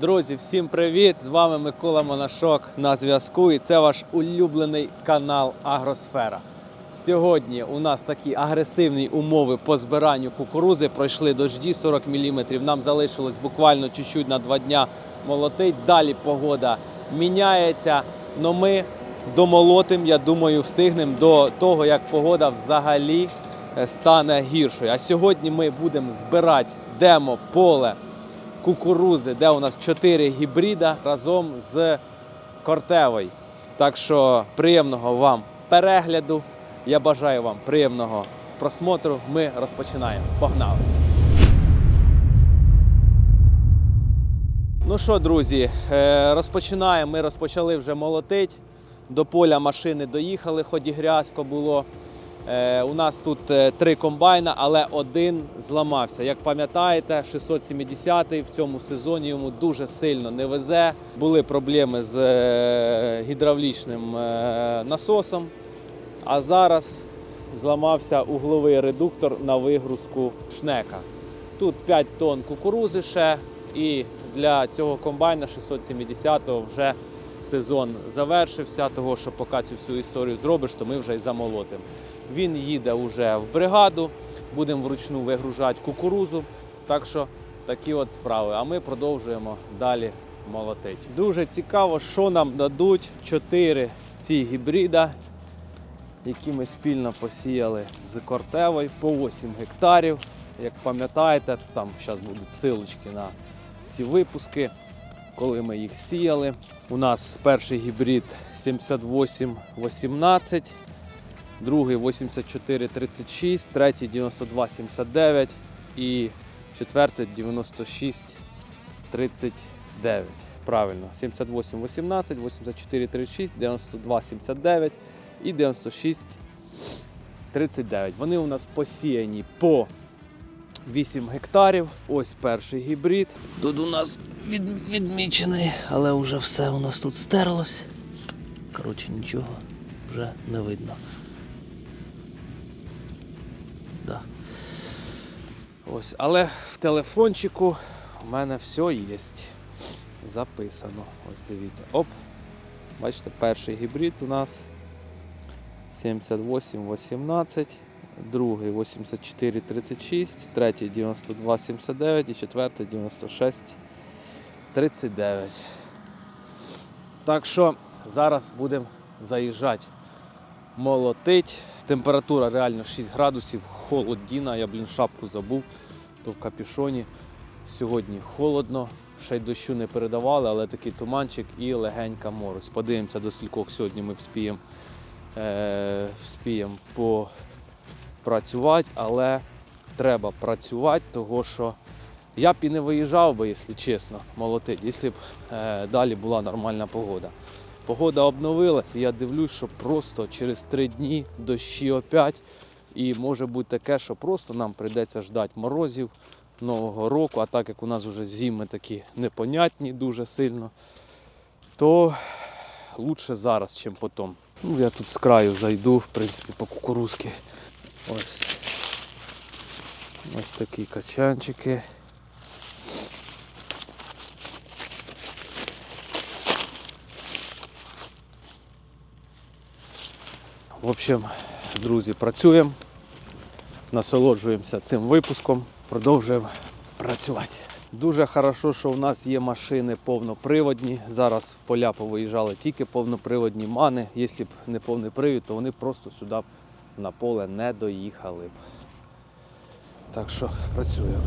Друзі, всім привіт! З вами Микола Монашок на зв'язку. І це ваш улюблений канал Агросфера. Сьогодні у нас такі агресивні умови по збиранню кукурузи. Пройшли дожді 40 мм. Нам залишилось буквально чуть-чуть на два дня молотить. Далі погода міняється. Но ми домолотим, я думаю, встигнемо до того, як погода взагалі е, стане гіршою. А сьогодні ми будемо збирати демо поле кукурузи, де у нас 4 гібрида разом з кортевою. Так що приємного вам перегляду. Я бажаю вам приємного просмотру. Ми розпочинаємо. Погнали! Ну що, друзі, е, розпочинаємо. Ми розпочали вже молотить. До поля машини доїхали, хоч і грязько було. Е, у нас тут е, три комбайна, але один зламався. Як пам'ятаєте, 670-й в цьому сезоні йому дуже сильно не везе. Були проблеми з е, гідравлічним насосом. А зараз зламався угловий редуктор на вигрузку шнека. Тут 5 тонн кукурузи ще, і для цього комбайна 670-го вже сезон завершився. Того, що поки цю всю історію зробиш, то ми вже й замолотимо. Він їде вже в бригаду, будемо вручну вигружати кукурузу. Так що такі от справи. А ми продовжуємо далі молотити. Дуже цікаво, що нам дадуть 4 ці гібрида, які ми спільно посіяли з Кортевою по 8 гектарів. Як пам'ятаєте, там зараз будуть силочки на ці випуски, коли ми їх сіяли. У нас перший гібрид 7818, другий 8436, третій 9279 і четвертий 9639. Правильно, 7818, 8436, 9279 і 9639. Вони у нас посіяні по 8 гектарів. Ось перший гібрид. Тут у нас від, відмічений, але вже все у нас тут стерлось. Коротше, нічого вже не видно. Ось, але в телефончику у мене все є. Записано. Ось дивіться. Оп. Бачите, перший гібрид у нас 7818, другий 8436, третій 9279 і четвертий 9639. Так що зараз будемо заїжджати молотить. Температура реально 6 градусів, холодіна, я, блін, шапку забув, то в капюшоні. Сьогодні холодно, ще й дощу не передавали, але такий туманчик і легенька мороз. Подивимося до скількох сьогодні ми вспіємо е, вспіємо попрацювати, але треба працювати, того що я б і не виїжджав би, якщо чесно, молотить, якщо б е, далі була нормальна погода. Погода обновилась, я дивлюсь, що просто через три дні дощі опять. І може бути таке, що просто нам прийдеться ждати морозів Нового року, а так як у нас вже зими такі непонятні дуже сильно, то лучше зараз, ніж потім. Ну, я тут з краю зайду, в принципі, по кукурузки. Ось. Ось такі качанчики. В общем, друзі, працюємо, насолоджуємося цим випуском, продовжуємо працювати. Дуже хорошо, що в нас є машини повноприводні. Зараз в поля повиїжджали тільки повноприводні мани. Якщо б не повний привід, то вони просто сюди на поле не доїхали б. Так що працюємо.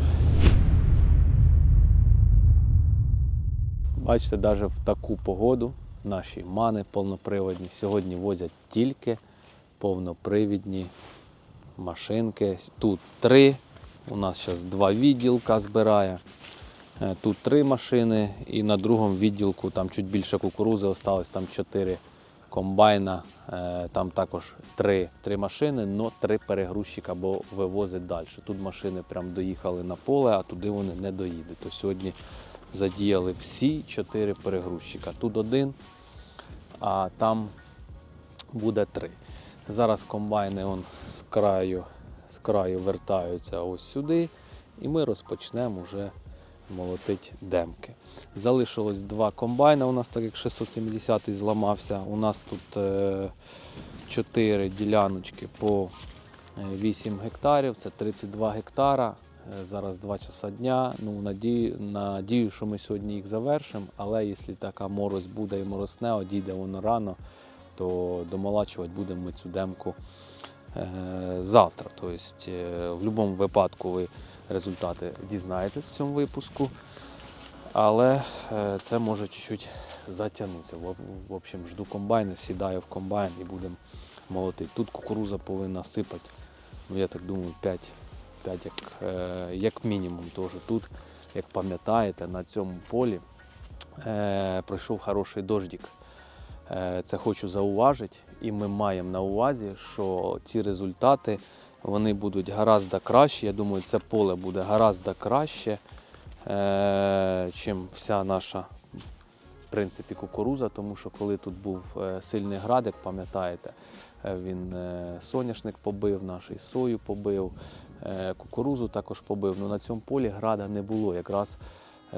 Бачите, навіть в таку погоду наші мани повноприводні сьогодні возять тільки повнопривідні машинки. Тут три. У нас зараз два відділка збирає. Е, Тут три машини і на другому відділку там чуть більше кукурузи осталось, там чотири комбайна, е, там також три, три машини, але три перегрузчика, бо вивозить далі. Тут машини прям доїхали на поле, а туди вони не доїдуть. То сьогодні задіяли всі чотири перегрузчика. Тут один, а там буде три. Зараз комбайни он з краю, з краю вертаються ось сюди, і ми розпочнемо вже молотити демки. Залишилось два комбайна. У нас так як 670 зламався. У нас тут е, 4 діляночки по е, 8 гектарів, це 32 гектара. Е, Зараз 2 часа дня. Ну, надію, надію, що ми сьогодні їх завершимо, але якщо така мороз буде і моросне, одійде воно рано, то домолачувати будемо ми цю демку е, завтра. Тобто, е, в будь-якому випадку ви результати дізнаєтесь в цьому випуску. Але е, це може чуть-чуть затягнутися. В, общем, жду комбайна, сідаю в комбайн і будемо молотити. Тут кукуруза повинна сипати, ну я так думаю, 5, 5 як, як мінімум. Тож тут, як пам'ятаєте, на цьому полі е, пройшов хороший дождик. Е, Це хочу зауважити, і ми маємо на увазі, що ці результати вони будуть гаразд краще. Я думаю, це поле буде гаразд краще, е, чим вся наша в принципі, кукуруза, тому що коли тут був е, сильний град, як пам'ятаєте, він соняшник побив, наш і сою побив, кукурузу також побив. Ну на цьому полі града не було. Якраз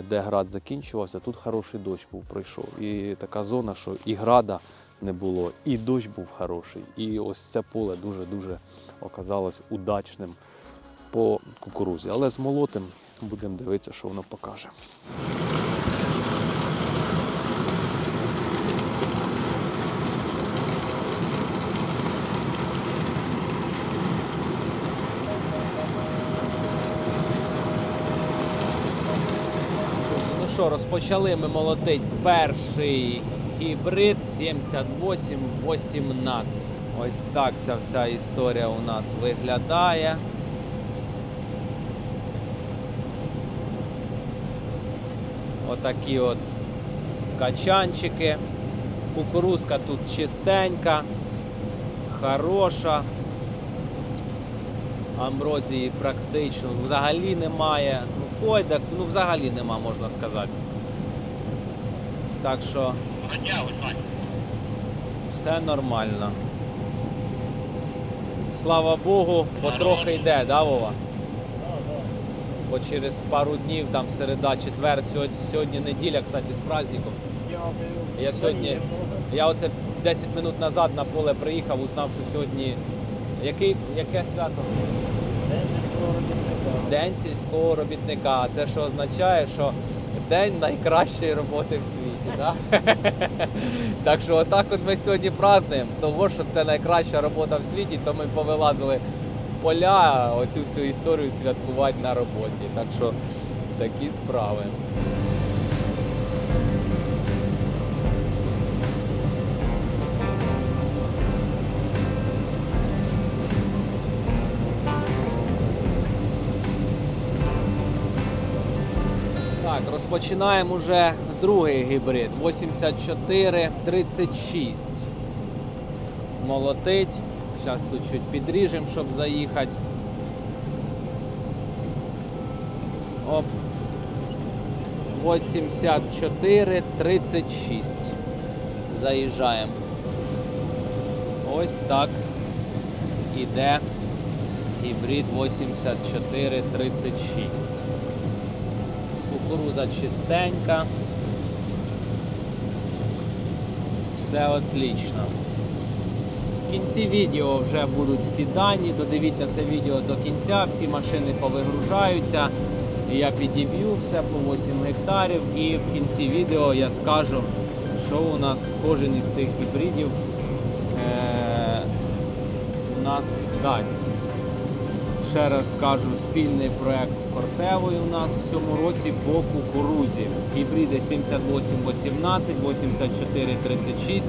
де град закінчувався, тут хороший дощ був пройшов. І така зона, що і града не було, і дощ був хороший. І ось це поле дуже-дуже оказалось удачним по кукурузі. Але з молотим будемо дивитися, що воно покаже. Розпочали ми молотить перший гібрид 7818. Ось так ця вся історія у нас виглядає. Отакі от качанчики. Кукурузка тут чистенька, хороша. Амброзії практично взагалі немає. Ну, койдак, ну взагалі нема, можна сказати. Так що все нормально. Слава Богу, потрохи йде, да, Вова? Бо через пару днів, там середа, четвер, сьогодні, сьогодні неділя, кстати, з праздником. Я сьогодні, я оце 10 минут назад на поле приїхав, узнав, що сьогодні. Який, яке свято? День сільського робітника. А Це що означає, що день найкращої роботи в світі. Так що отак от ми сьогодні празднуємо. Того, що це найкраща робота в світі, то ми повилазили в поля оцю всю історію святкувати на роботі. Так що такі справи. Так, розпочинаємо уже другий гібрид 8436. Молотить. Зараз тут чуть підріжемо, щоб заїхати. Оп. 8436. Заїжджаємо. Ось так іде гібрид 8436 кукуруза чистенька. Все отлично. В кінці відео вже будуть всі дані. Додивіться це відео до кінця, всі машини повигружаються. Я підіб'ю все по 8 гектарів і в кінці відео я скажу, що у нас кожен із цих гібридів е- у нас дасть. Ще раз кажу, спільний проект з Кортевою у нас в цьому році по кукурузі. Гібриди 7818, 8436,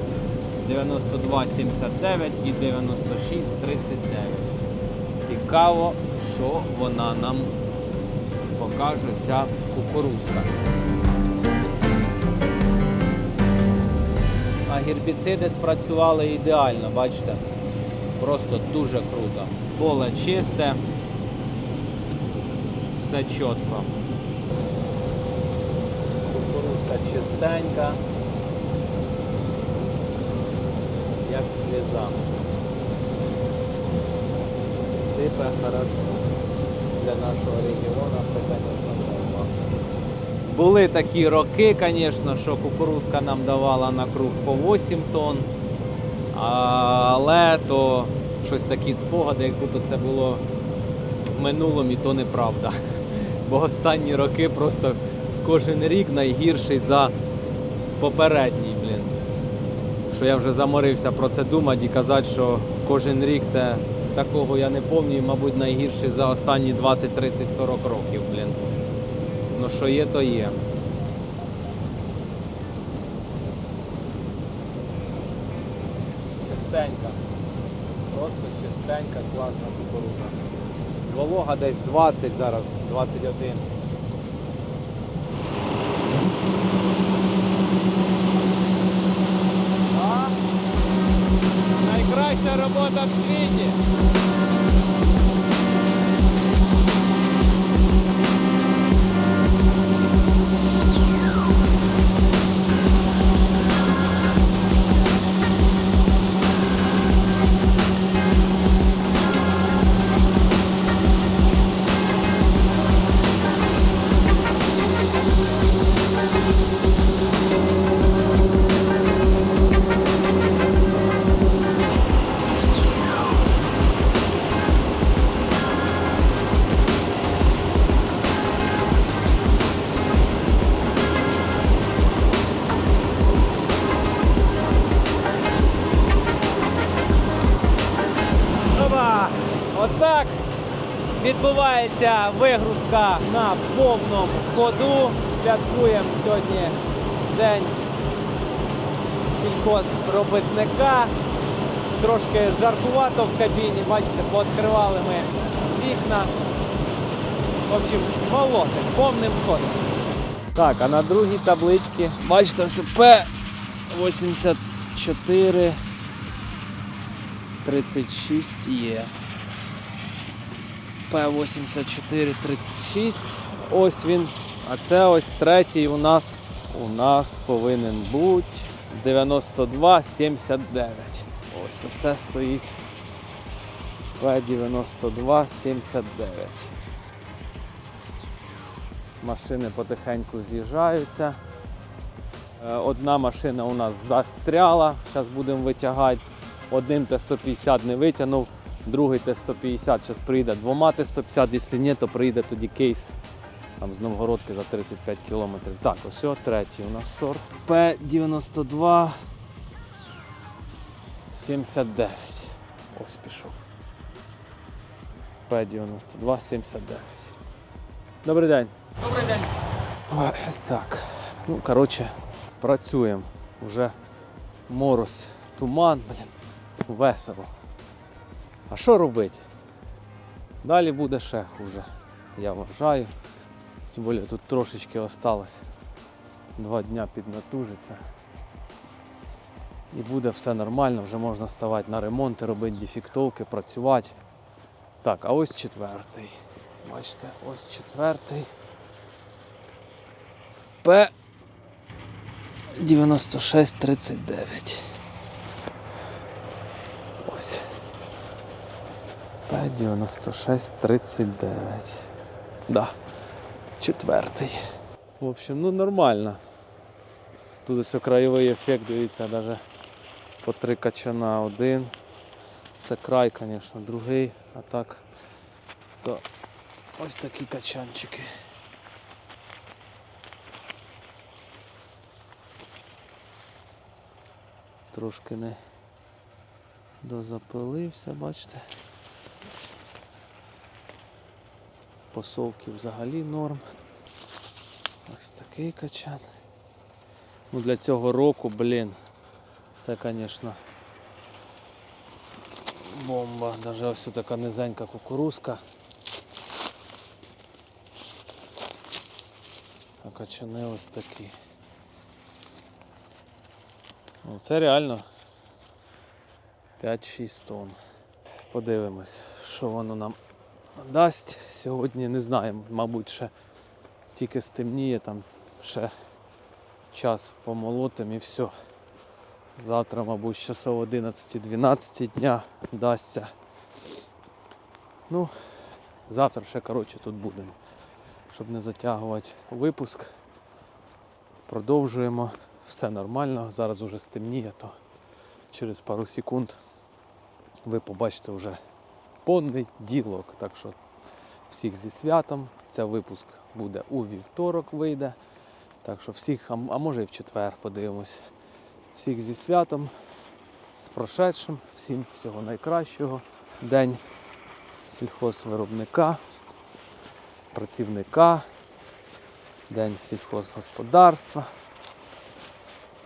9279 і 9639. Цікаво, що вона нам покаже ця кукурузка. А гербіциди спрацювали ідеально, бачите? Просто дуже круто. Поле чисте, все чітко. Кукурузка чистенька, як сліза. Сипе хорошо. Для нашого регіону це, звісно, норма. Були такі роки, звісно, що кукурузка нам давала на круг по 8 тонн. Але то щось такі спогади, як будто це було в минулому, і то неправда. Бо останні роки просто кожен рік найгірший за попередній, блін. Що я вже заморився про це думати і казати, що кожен рік це такого я не пам'ятаю, мабуть, найгірший за останні 20, 30, 40 років, блін. Ну що є, то є. Чистенька. Просто чистенька, класна кукурудза. Волога десь 20 зараз, 21. А? Найкраща робота в світі. Відбувається вигрузка на повному ходу. Святкуємо сьогодні день сільхозробітника. Трошки жаркувато в кабіні, бачите, пооткривали ми вікна. В общем, молотик, повним ходом. Так, а на другій табличці, бачите, все П84 36 є. П84 36. Ось він. А це ось третій у нас. У нас повинен бути 92 79. Ось оце стоїть. П92 79. Машини потихеньку з'їжджаються. Е, Одна машина у нас застряла. Зараз будемо витягати. Одним Т-150 не витягнув, другий Т-150 зараз прийде двома Т-150, якщо ні, то прийде тоді кейс там, з Новгородки за 35 кілометрів. Так, ось о, третій у нас сорт. П-92 79. Ось пішов. П-92 79. Добрий день. Добрий день. Ой, так. Ну, коротше, працюємо. Уже мороз, туман, блін. Весело. А що робити? Далі буде ще хуже, я вважаю. Тим більше тут трошечки осталось. Два дня піднатужиться. І буде все нормально, вже можна ставати на ремонти, робити дефектовки, працювати. Так, а ось четвертий. Бачите, ось четвертий. П 9639. П9639. Да, четвертий. В общем, ну нормально. Тут ось краєвий ефект, дивіться, навіть по три качана один. Це край, звісно, другий, а так то ось такі качанчики. Трошки не дозапилився, бачите? Посовки взагалі норм. Ось такий качан. Ну для цього року, блін, це, звісно, бомба. Даже ось така низенька кукурузка. А качани ось такі. Ну, це реально 5-6 тонн. Подивимось, що воно нам дасть. Сьогодні не знаємо, мабуть, ще тільки стемніє, там ще час помолотим і все. Завтра, мабуть, часов 11-12 дня дасться. Ну, завтра ще коротше тут будемо. Щоб не затягувати випуск. Продовжуємо. Все нормально. Зараз уже стемніє, то через пару секунд ви побачите вже понеділок. Так що всіх зі святом. Це випуск буде у вівторок вийде. Так що всіх, а може і в четвер подивимось. Всіх зі святом, з прошедшим, всім всього найкращого. День сільхозвиробника, працівника, день сільхозгосподарства.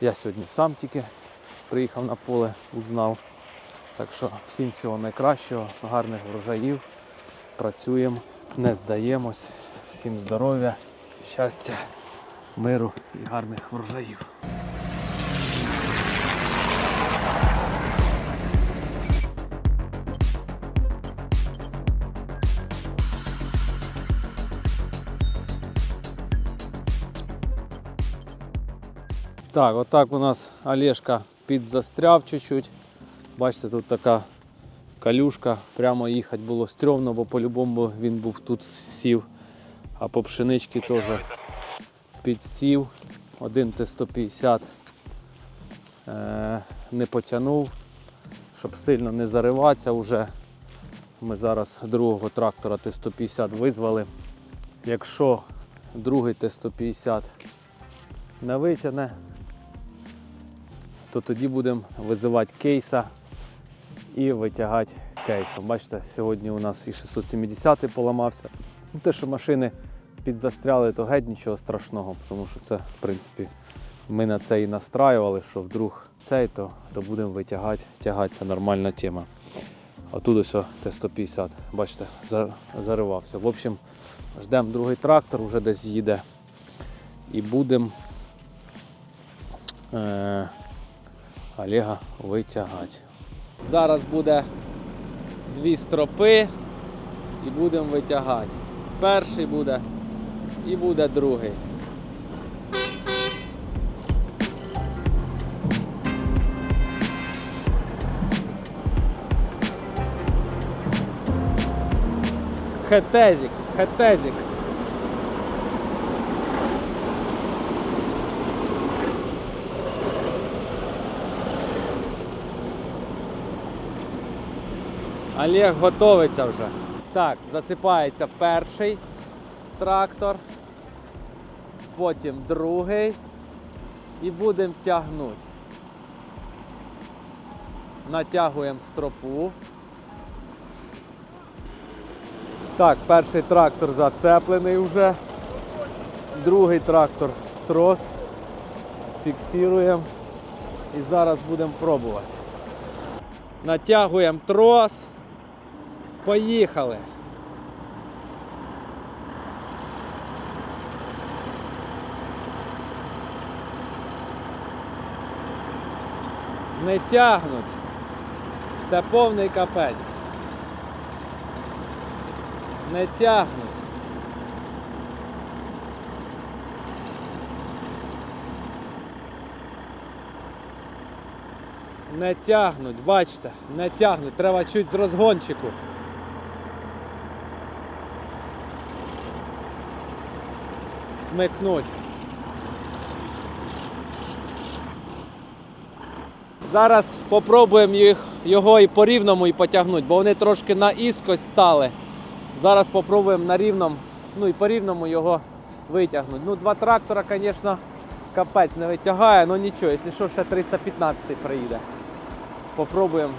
Я сьогодні сам тільки приїхав на поле, узнав. Так що всім всього найкращого, гарних врожаїв. Працюємо, не здаємось. Всім здоров'я, щастя, миру і гарних врожаїв. Так, отак у нас Олешка підзастряв чуть-чуть. Бачите, тут така калюшка. Прямо їхати було стрьомно, бо по-любому він був тут сів. А по пшеничці теж підсів. Один Т-150 е, не потягнув, щоб сильно не зариватися вже. Ми зараз другого трактора Т-150 визвали. Якщо другий Т-150 не витягне, то тоді будемо визивати кейса і витягати кейсом. Бачите, сьогодні у нас і 670 поламався. Ну, те, що машини підзастряли, то геть нічого страшного, тому що це, в принципі, ми на це і настраювали, що вдруг цей, то, то будемо витягати, тягати, це нормальна тема. А тут ось Т-150, бачите, заривався. В общем, ждемо другий трактор, вже десь їде. І будемо е, Олега витягати. Зараз буде дві стропи і будемо витягати. Перший буде і буде другий. Хетезик, хетезик. Олег готовиться вже. Так, засипається перший трактор, потім другий і будемо тягнути. Натягуємо стропу. Так, перший трактор зацеплений вже. Другий трактор трос. Фіксуємо. І зараз будемо пробувати. Натягуємо трос. Поїхали. Не тягнуть. Це повний капець. Не тягнуть. Не тягнуть, бачите, не тягнуть. Треба чуть з розгончику. Смикнуть. Зараз попробуємо їх, його і по рівному і потягнути, бо вони трошки на іскось стали. Зараз попробуємо на рівному, ну і по рівному його витягнути. Ну, два трактора, звісно, капець не витягає, але нічого, якщо що, ще 315 приїде. Попробуємо.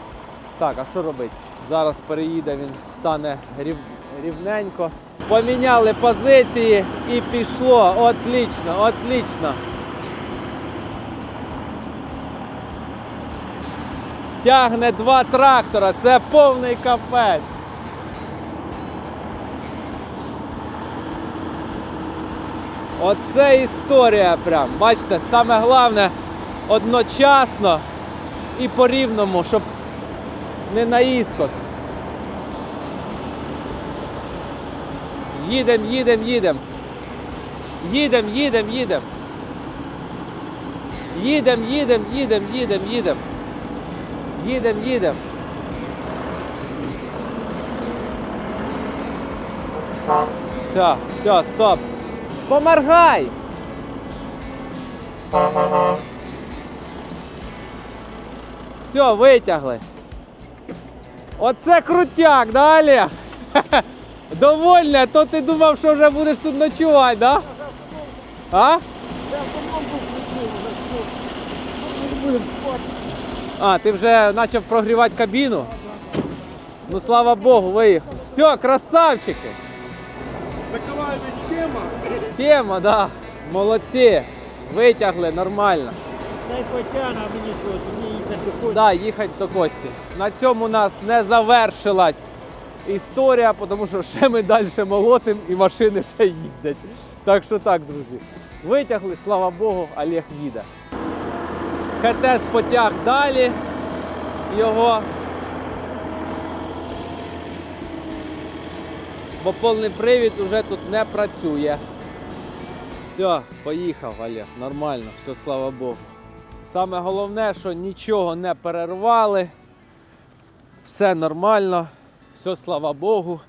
Так, а що робити? Зараз переїде, він стане рів... рівненько. Поміняли позиції і пішло. Отлично, отлично. Тягне два трактора, це повний капець. Оце історія прям. Бачите, саме головне одночасно і по рівному, щоб не наїскос. Їдем, їдем, їдем. Їдем, їдем, їдем. Їдем, їдем, їдем, їдем, їдем. Їдем, їдем. Все, все, стоп. Поморгай! Все, витягли. Оце крутяк, да, Олег? Довольне, то ти думав, що вже будеш тут ночувати, да? А? Я автономку включив вже все. Будемо спати. А, ти вже почав прогрівати кабіну? Ну слава Богу, виїхав. Все, красавчики! Миколаївич тема. Тема, да. Молодці. Витягли нормально. Дай потяна, а мені що, мені їхати доходить. Да, їхати до Кості. На цьому у нас не завершилась історія, тому що ще ми далі молотим і машини ще їздять. Так що так, друзі. Витягли, слава Богу, Олег їде. ХТС потяг далі його. Бо повний привід вже тут не працює. Все, поїхав Олег, нормально, все, слава Богу. Саме головне, що нічого не перервали. Все нормально, все, слава Богу.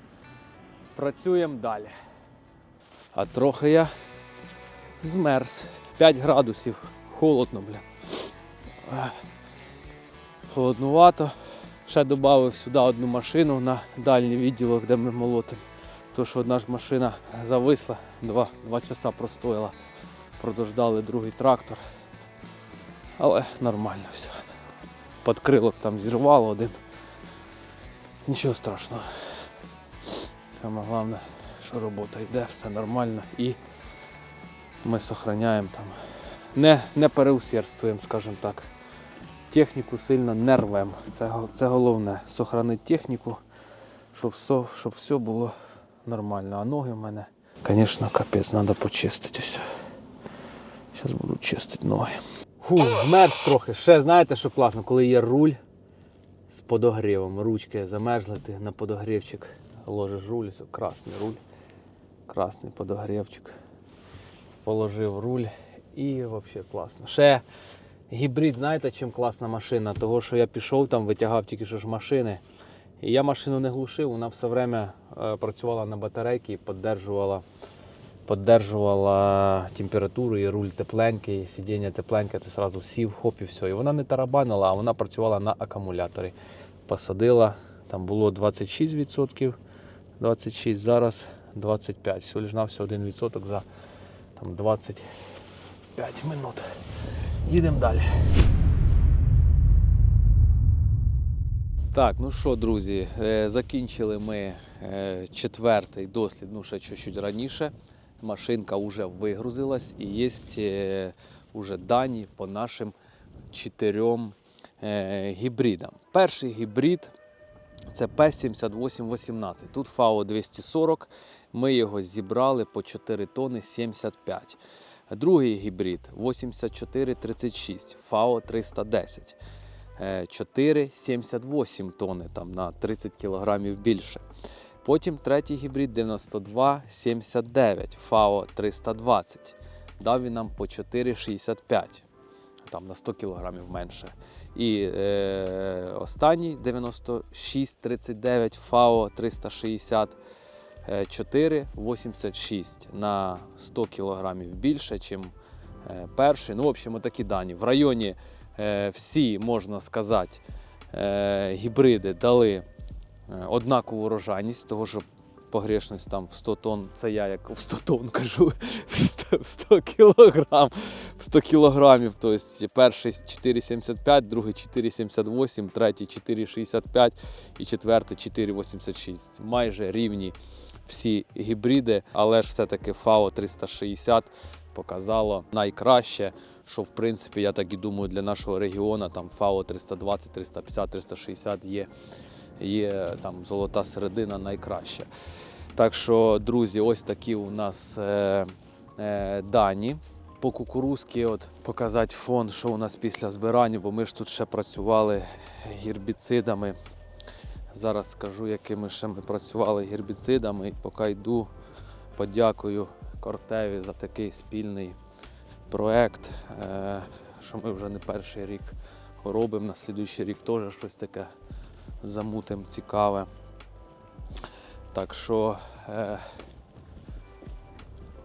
Працюємо далі. А трохи я змерз. 5 градусів. Холодно, бля. Холоднувато. Ще додав сюди одну машину на дальній відділок, де ми молотимо. То що одна ж машина зависла, два, два часа простояла. Продождали другий трактор. Але нормально все. Подкрилок там зірвало один. Нічого страшного. Саме головне, що робота йде, все нормально і ми зберігаємо там. Не, не переусердствуємо, скажімо так. Техніку сильно не рвемо. Це, це головне. Сохранити техніку, щоб все, щоб все було нормально. А ноги в мене, звісно, капець, треба почистити все. Зараз буду чистити ноги. Фу, змерз трохи. Ще знаєте, що класно, коли є руль з подогрівом. Ручки замерзли, ти на подогрівчик ложиш руль, красний руль, красний подогрівчик. Положив руль і взагалі класно. Ще гібрид, знаєте, чим класна машина? Того, що я пішов там, витягав тільки що ж машини. І я машину не глушив, вона все время е, працювала на батарейці і піддержувала поддержувала температуру, і руль тепленький, сидіння тепленьке, ти одразу сів, хоп і все. І вона не тарабанила, а вона працювала на акумуляторі. Посадила, там було 26%, 26, зараз 25. Всього лиш на все 1% за там, 25 минут. Їдемо далі. Так, ну що, друзі, е, закінчили ми е, четвертий дослід, ну ще чуть-чуть раніше. Машинка вже вигрузилась і є е, вже дані по нашим чотирьом е, гібридам. Перший гібрид це P7818. Тут FAO 240. Ми його зібрали по 4 тони 75. Другий гібрид 8436, FAO 310. Е, 4,78 тонни, там на 30 кілограмів більше. Потім третій гібрид 92,79, FAO 320. Дав він нам по 4,65, там на 100 кілограмів менше. І е, останній 96,39, FAO 360. е, 4,86 на 100 кілограмів більше, ніж перший. Ну, в общем, такі дані. В районі е, всі, можна сказати, е, гібриди дали е, однакову урожайність, того що погрешність там в 100 тонн, це я як в 100 тонн кажу, в 100 кілограм, в 100 кілограмів. Тобто перший 4,75, другий 4,78, третій 4,65 і четвертий 4,86. Майже рівні всі гібриди, але ж все-таки FAO 360 показало найкраще, що в принципі, я так і думаю, для нашого регіону там FAO 320, 350, 360 є, є там золота середина найкраща. Так що, друзі, ось такі у нас е, е, дані. По кукурузки, от показати фон, що у нас після збирання, бо ми ж тут ще працювали гербіцидами. Зараз скажу, якими ще ми працювали гербіцидами. І поки йду, подякую Кортеві за такий спільний проект, е, що ми вже не перший рік робимо. На слідуючий рік теж щось таке замутим цікаве. Так що е,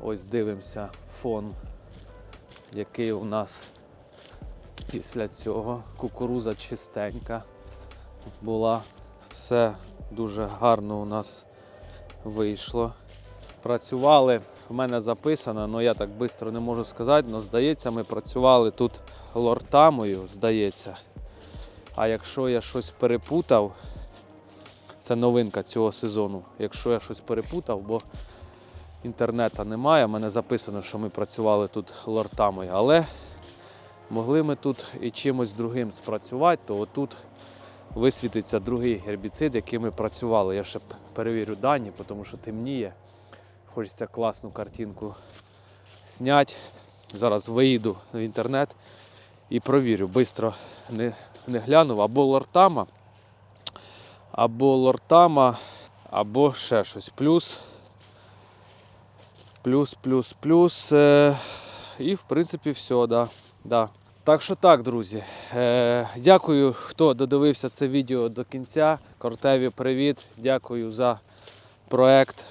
ось дивимося фон який у нас після цього. Кукуруза чистенька була. Все дуже гарно у нас вийшло. Працювали, в мене записано, але я так швидко не можу сказати. але здається, ми працювали тут лортамою, здається. А якщо я щось перепутав, це новинка цього сезону. Якщо я щось перепутав, бо інтернету немає, в мене записано, що ми працювали тут лортамою. Але могли ми тут і чимось другим спрацювати, то отут висвітиться другий гербіцид, яким ми працювали. Я ще перевірю дані, тому що темніє. Хочеться класну картинку зняти. Зараз виїду в інтернет і провірю. Бистро не, не глянув. Або лортама, або лортама, або ще щось. Плюс, плюс, плюс, плюс. Е, і в принципі все, да. Да. Так що так, друзі. Е, дякую, хто додивився це відео до кінця. Кортеві привіт. Дякую за проект.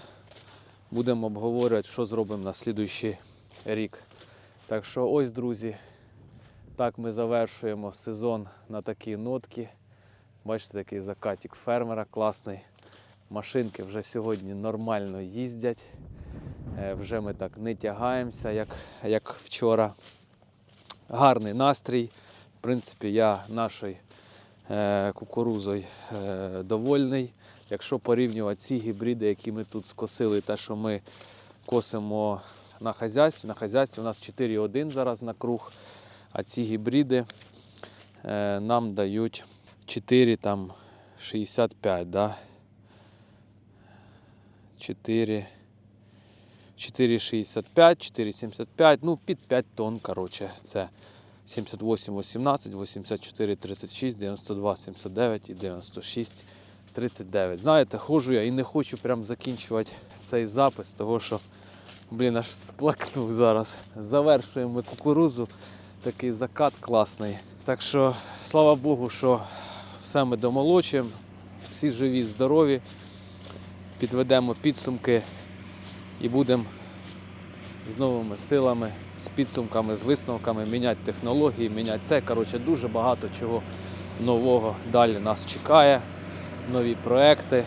Будемо обговорювати, що зробимо на слідуючий рік. Так що ось, друзі, так ми завершуємо сезон на такій нотці. Бачите, такий закатик фермера класний. Машинки вже сьогодні нормально їздять. Е, Вже ми так не тягаємося, як, як вчора. Гарний настрій. В принципі, я нашою е, кукурузою е, довольний. Якщо порівнювати ці гібриди, які ми тут скосили, те, що ми косимо на хазяйстві, на хазяйстві у нас 4,1 зараз на круг, а ці гібриди е, нам дають 4 там 65, да? 4, 4,65, 4,75, ну під 5 тонн, коротше, це 78, 18, 84, 36, 92, 79 і 96, 39. Знаєте, ходжу я і не хочу прям закінчувати цей запис, того що, блін, аж сплакнув зараз. Завершуємо кукурузу, такий закат класний. Так що, слава Богу, що все ми домолочуємо, всі живі, здорові, підведемо підсумки і будемо з новими силами, з підсумками, з висновками, міняти технології, міняти це. Коротше, дуже багато чого нового далі нас чекає. Нові проекти,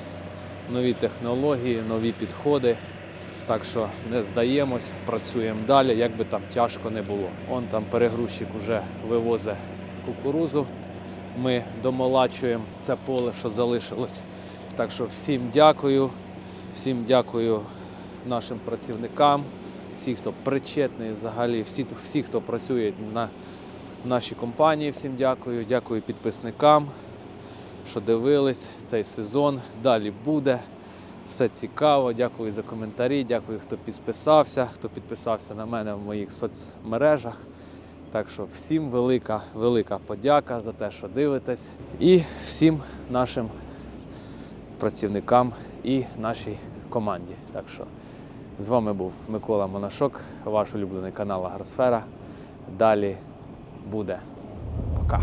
нові технології, нові підходи. Так що не здаємось, працюємо далі, як би там тяжко не було. Он там перегрузчик вже вивозить кукурузу. Ми домолачуємо це поле, що залишилось. Так що всім дякую, всім дякую нашим працівникам, всі, хто причетний взагалі, всі, всі хто працює на нашій компанії, всім дякую. Дякую підписникам, що дивились цей сезон. Далі буде. Все цікаво. Дякую за коментарі. Дякую, хто підписався, хто підписався на мене в моїх соцмережах. Так що всім велика, велика подяка за те, що дивитесь. І всім нашим працівникам і нашій команді. Так що з вами був Микола Монашок, ваш улюблений канал Агросфера. Далі буде. Пока.